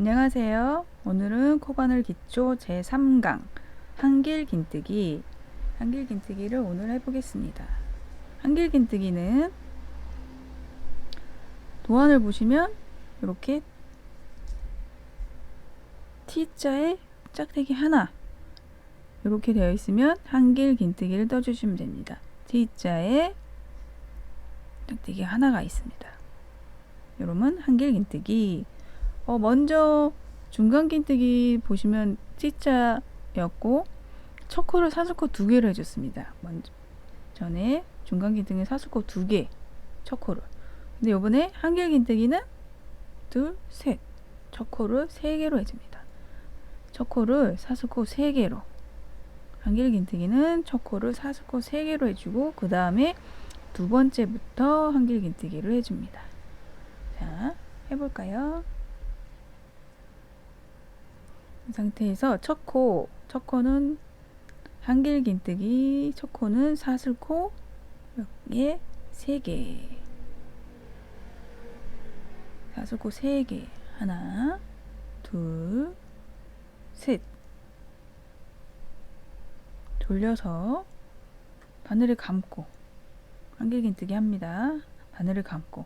안녕하세요. 오늘은 코바늘 기초 제3강 한길 긴뜨기 한길 긴뜨기를 오늘 해보겠습니다. 한길 긴뜨기는 도안을 보시면 이렇게 T자에 짝대기 하나 이렇게 되어 있으면 한길 긴뜨기를 떠주시면 됩니다. T자에 짝대기 하나가 있습니다. 여러분 한길 긴뜨기 어, 먼저 중간 긴뜨기 보시면 T자였고 첫 코를 사슬코 두 개를 해줬습니다. 먼저 전에 중간 긴뜨기 사슬코 두 개, 첫 코를. 근데 이번에 한길 긴뜨기는 둘, 셋, 첫 코를 세 개로 해줍니다. 첫 코를 사슬코 세 개로. 한길 긴뜨기는 첫 코를 사슬코 세 개로 해주고 그 다음에 두 번째부터 한길 긴뜨기를 해줍니다. 자, 해볼까요? 이 상태에서 첫 코, 첫 코는 한길 긴뜨기, 첫 코는 사슬코 몇 개? 세 개. 사슬코 세 개. 하나, 둘, 셋. 돌려서 바늘을 감고 한길 긴뜨기 합니다. 바늘을 감고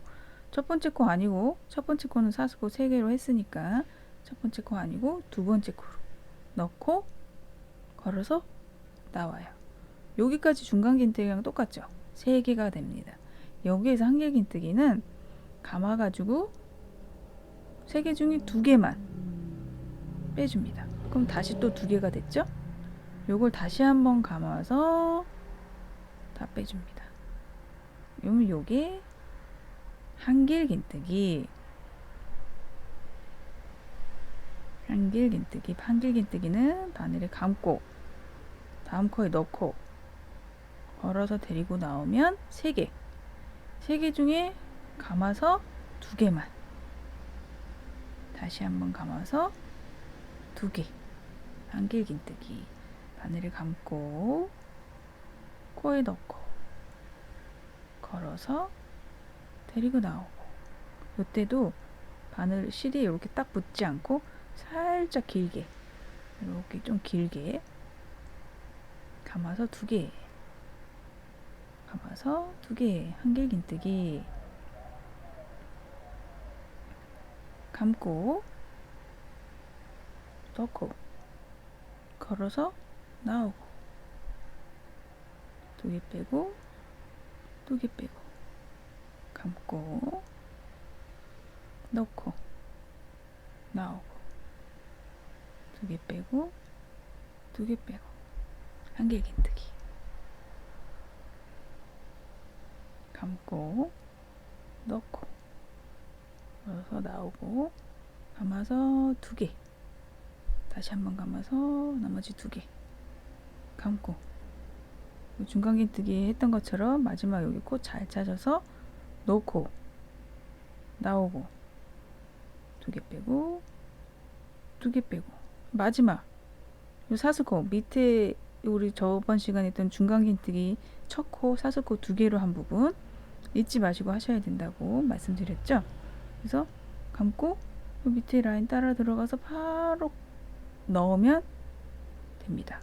첫 번째 코 아니고 첫 번째 코는 사슬코 세 개로 했으니까 첫 번째 코 아니고 두 번째 코로 넣고 걸어서 나와요. 여기까지 중간 긴뜨기랑 똑같죠? 세 개가 됩니다. 여기에서 한길 긴뜨기는 감아가지고 세 개 중에 두 개만 빼줍니다. 그럼 다시 또 두 개가 됐죠? 요걸 다시 한번 감아서 다 빼줍니다. 그러면 요게 한길 긴뜨기 한길 긴뜨기 한길 긴뜨기는 바늘을 감고 다음 코에 넣고 걸어서 데리고 나오면 3개. 3개 중에 감아서 2개만. 다시 한번 감아서 2개. 한길 긴뜨기. 바늘을 감고 코에 넣고 걸어서 데리고 나오고. 이때도 바늘 실이 이렇게 딱 붙지 않고 살짝 길게. 이렇게 좀 길게 감아서 두 개. 감아서 두 개. 한길 긴뜨기. 감고 넣고 걸어서 나오고 두 개 빼고 두 개 빼고 감고 넣고 나오고 두 개 빼고 두 개 빼고. 한길 긴뜨기. 감고 넣고 넣어서 나오고 감아서 두 개. 다시 한번 감아서 나머지 두 개. 감고. 중간 긴뜨기 했던 것처럼 마지막 여기 코 잘 찾아서 넣고 나오고. 두 개 빼고 두 개 빼고 마지막 요 사슬코 밑에 우리 저번 시간에 했던 중간 긴뜨기 첫 코 사슬코 두 개로 한 부분 잊지 마시고 하셔야 된다고 말씀드렸죠. 그래서 감고 요 밑에 라인 따라 들어가서 바로 넣으면 됩니다.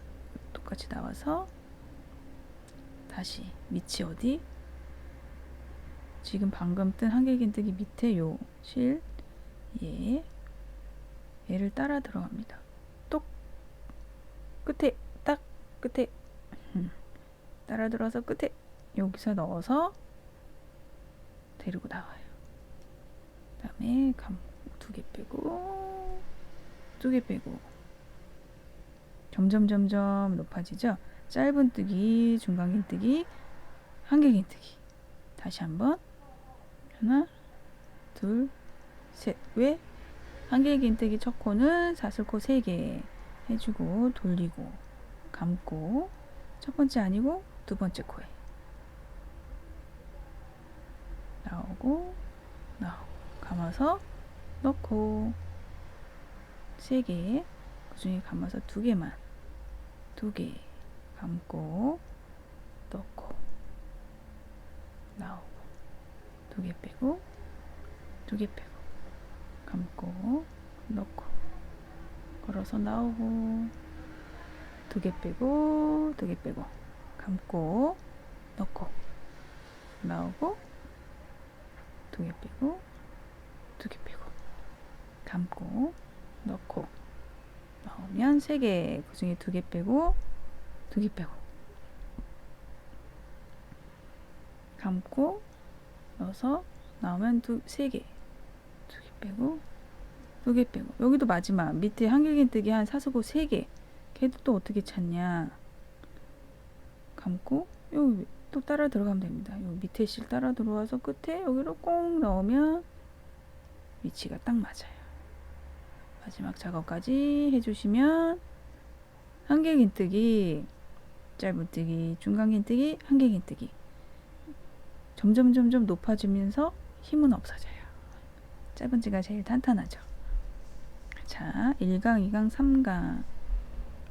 똑같이 나와서 다시 밑이 어디? 지금 방금 뜬 한길긴뜨기 밑에 요 실, 얘, 얘를 따라 들어갑니다. 똑 끝에 딱 끝에 음, 따라 들어서 끝에 여기서 넣어서 데리고 나와요. 그다음에 두개 빼고 두 개 빼고 점점 점점 높아지죠. 짧은 뜨기, 중간 긴 뜨기, 한길 긴뜨기. 다시 한번 하나, 둘, 셋. 왜? 한길 긴뜨기 첫 코는 사슬코 세 개 해주고 돌리고 감고 첫 번째 아니고 두 번째 코에. 나오고 나오고 감아서 넣고 세 개, 그 중에 감아서 두 개만 두 개 감고 넣고 나오고 두 개 빼고 두 개 빼고 감고 넣고 넣어서 나오고 두 개 빼고 두 개 빼고 감고 넣고 나오고 두 개 빼고 두 개 빼고 감고 넣고 나오면 세 개 그 중에 두 개 빼고 두 개 빼고. 감고 넣어서 나오면 두 세 개 두 개 빼고 두개 빼고. 여기도 마지막. 밑에 한길긴뜨기 한 사수고 세 개. 걔도 또 어떻게 찾냐? 감고 여기 또 따라 들어가면 됩니다. 요 밑에 실 따라 들어와서 끝에 여기로 꼭 넣으면 위치가 딱 맞아요. 마지막 작업까지 해주시면 한길긴뜨기 짧은뜨기 중간긴뜨기 한길긴뜨기. 점점 점점 높아지면서 힘은 없어져요. 짧은지가 제일 탄탄하죠. 자, 1강, 2강,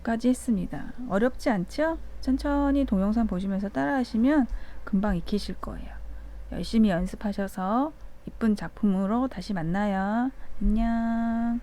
3강까지 했습니다. 어렵지 않죠? 천천히 동영상 보시면서 따라하시면 금방 익히실 거예요. 열심히 연습하셔서 이쁜 작품으로 다시 만나요. 안녕.